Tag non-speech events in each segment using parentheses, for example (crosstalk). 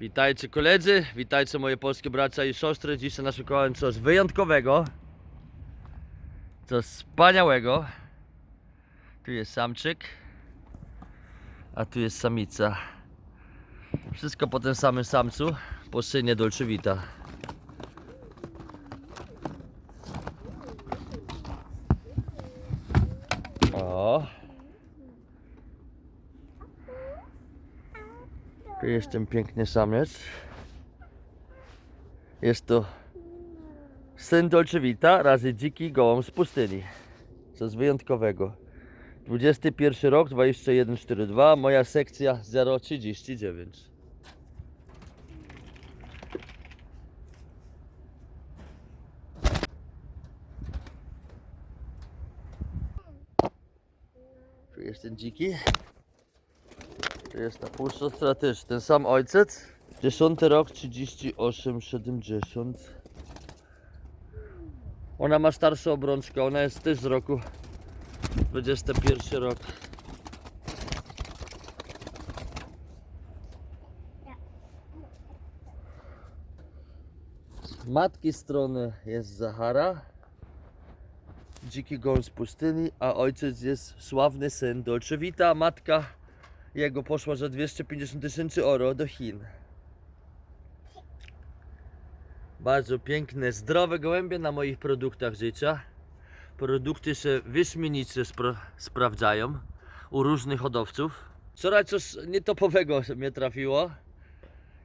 Witajcie koledzy, witajcie moje polskie bracia i siostry. Dzisiaj naszykowałem coś wyjątkowego. Coś wspaniałego. Tu jest samczyk, a tu jest samica. Wszystko po tym samym samcu, po synie Dolce Vita. O. Tu jest ten piękny samiec. Jest to syn Dolce Vita razy dziki gołąb z pustyni. Coś wyjątkowego. 21 rok, 2142, moja sekcja 039. Tu jest dziki. Jest ta półsiostra też, ten sam ojciec. 10 rok 38, 70. Ona ma starszą obrączkę, ona jest też z roku 21 rok. Z matki strony jest Zahara, dziki gołąb z pustyni, a ojciec jest sławny syn Dolce Vita, matka jego poszła za 250 tysięcy euro do Chin. Bardzo piękne, zdrowe gołębie na moich produktach życia. Produkty się wyśmienicie spra- sprawdzają u różnych hodowców. Wczoraj coś nietopowego mnie trafiło.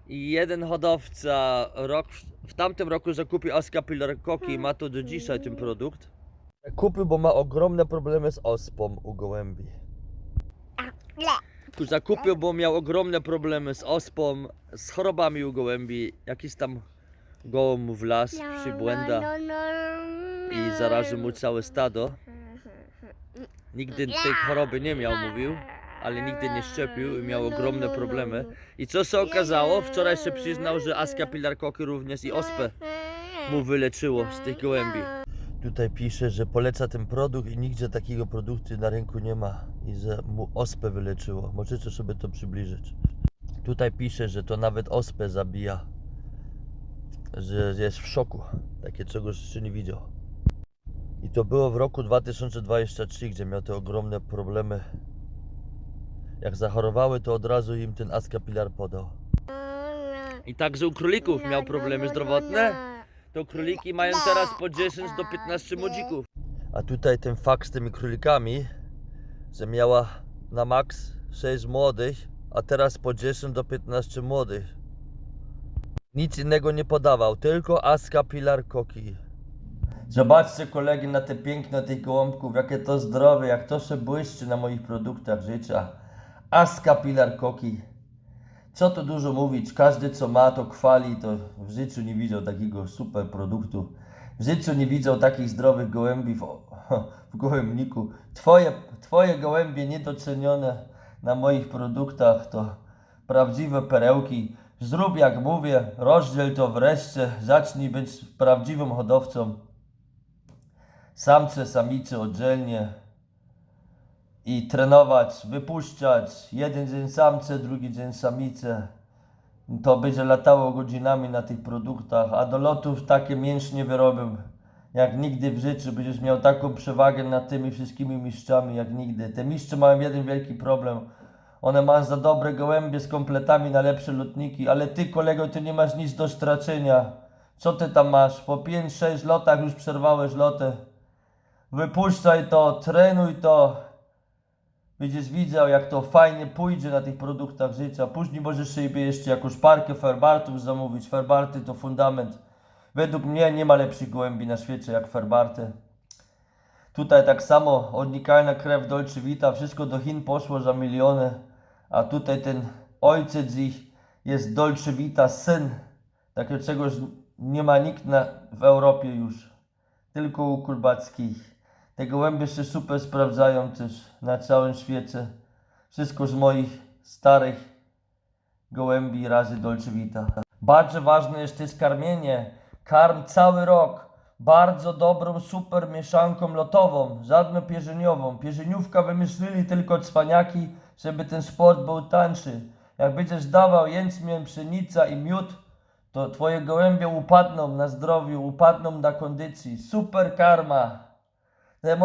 I jeden hodowca rok, w tamtym roku zakupił Ascapillar Koki i ma to do dzisiaj ten produkt. Kupił, bo ma ogromne problemy z ospą u gołębi. Tu zakupił, bo miał ogromne problemy z ospą, z chorobami u gołębi. Jakiś tam gołąb mu wlazł, przybłęda i zaraził mu całe stado. Nigdy tej choroby nie miał, mówił, ale nigdy nie szczepił i miał ogromne problemy. I co się okazało? Wczoraj się przyznał, że Ascapillar Koki również i ospę mu wyleczyło z tych gołębi. Tutaj pisze, że poleca ten produkt i nigdzie takiego produktu na rynku nie ma i że mu ospę wyleczyło. Możecie sobie to przybliżyć. Tutaj pisze, że to nawet ospę zabija. Że jest w szoku. Takie czegoś jeszcze nie widział. I to było w roku 2023, gdzie miał te ogromne problemy. Jak zachorowały, to od razu im ten Ascapilar podał. I także u królików miał problemy zdrowotne to króliki mają teraz po 10 do 15 młodzików. A tutaj ten fakt z tymi królikami, że miała na maks 6 młodych, a teraz po 10 do 15 młodych. Nic innego nie podawał, tylko Aska Pilar Koki. Zobaczcie kolegi na te piękne tych gołąbków, jakie to zdrowe, jak to się błyszczy na moich produktach życia. Aska Pilar Koki. Co tu dużo mówić, każdy co ma to chwali, to w życiu nie widział takiego super produktu. W życiu nie widział takich zdrowych gołębi w, (laughs) w gołębniku. Twoje, twoje gołębie niedocenione na moich produktach to prawdziwe perełki. Zrób jak mówię, rozdziel to wreszcie, zacznij być prawdziwym hodowcą. Samce, samice oddzielnie, i trenować, wypuszczać. Jeden dzień samce, drugi dzień samice. To będzie latało godzinami na tych produktach, a do lotów takie mięśnie wyrobią. Jak nigdy w życiu będziesz miał taką przewagę nad tymi wszystkimi mistrzami, jak nigdy. Te mistrze mają jeden wielki problem. One mają za dobre gołębie z kompletami na lepsze lotniki, ale ty kolego, ty nie masz nic do stracenia. Co ty tam masz? Po 5-6 lotach już przerwałeś lotę. Wypuszczaj to, trenuj to. Będziesz widział, jak to fajnie pójdzie na tych produktach życia. Później możesz sobie jeszcze jakąś parkę Ferbartów zamówić. Ferbarty to fundament. Według mnie nie ma lepszych gołębi na świecie jak Ferbarty. Tutaj tak samo odnikalna krew Dolce Vita. Wszystko do Chin poszło za miliony. A tutaj ten ojciec ich jest Dolce Vita, syn. Takiego czegoś nie ma nikt na, w Europie już. Tylko u Kulbackich. Te gołębie się super sprawdzają też na całym świecie. Wszystko z moich starych gołębi razy Dolce Vita. Bardzo ważne jest też karmienie. Karm cały rok. Bardzo dobrą, super mieszanką lotową, żadną pierzyniową. Pierzyniówka wymyślili tylko cwaniaki, żeby ten sport był tańszy. Jak będziesz dawał jęczmień, pszenica i miód, to twoje gołębie upadną na zdrowiu, upadną na kondycji. Super karma. Te moje